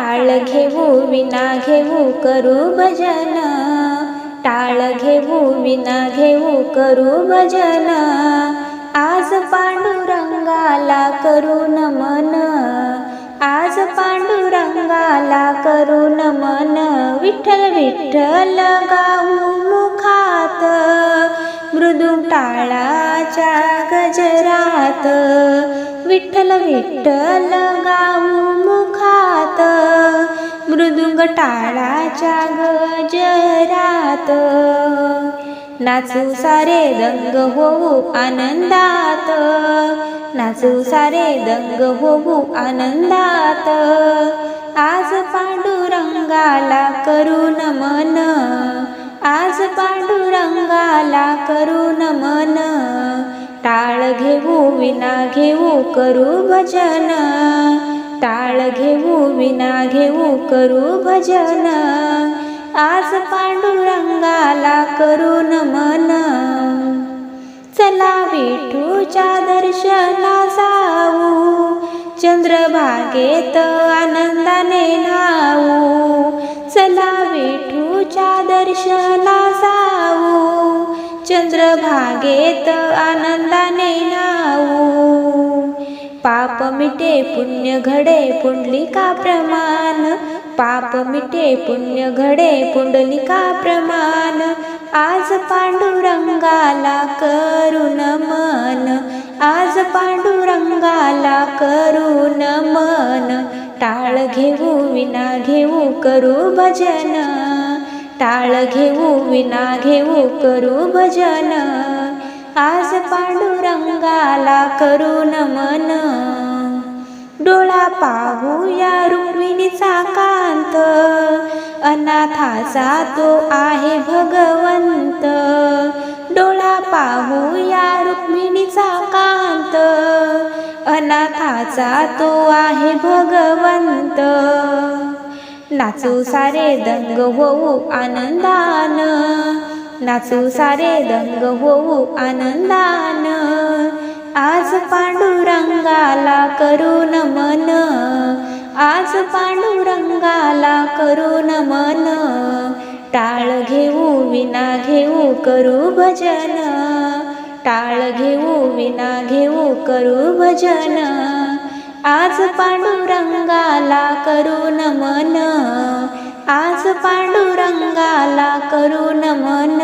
टाळ घेऊ विना घेऊ करू भजन. टाळ घेऊ विना घेऊ करू भजन. आज पांडुरंगाला करू नमन आज पांडुरंगाला करू नमन विठ्ठल विठ्ठल गाऊ मुखात. मृदुंग टाळाच्या गजरात. विठ्ठल विठ्ठल गाऊ मुखात. मृदुंग टाळाच्या गजरात. नाचू सारे दंग होऊ आनंदात. नाचू सारे दंग होऊ आनंदात. आज पांडुरंगाला करू नमन आज पांडुरंगाला करू नमन टाळ घेऊ विना घेऊ करू भजन. टाळ घेऊ विना घेऊ करू भजन. आज पांडुरंगाला करू नमन. चला विठूच्या दर्शना जाऊ. चंद्रभागेत आनंदाने नाऊ चला विठूच्या दर्शना जाऊ. चंद्रभागेत आनंदाने नाऊ पाप मिटे पुण्य घडे पुंडलिका प्रमाण. पाप मिटे पुण्य घडे पुंडलिका प्रमाण. आज पांडुरंगाला करुण मन. आज पांडुरंगाला करू मन. टाळ घेऊ विना घेऊ करू भजन. टाळ घेऊ विना घेऊ करू भजन. आज रंगाला करू नमन डोळा पाहूया रुक्मिणीचा कांत. अनाथाचा तो आहे भगवंत. डोळा पाहूया रुक्मिणीचा कांत. अनाथाचा तो आहे भगवंत. नाचू सारे दंग होऊ आनंदान. नाचू सारे दंग होऊ आनंदान. आज पांडुरंगाला करू नमन आज पांडुरंगाला करू नमन टाळ घेऊ विना घेऊ करू भजन. टाळ घेऊ विना घेऊ करू भजन. आज पांडुरंगाला करू नमन आज अंगाला करू नमन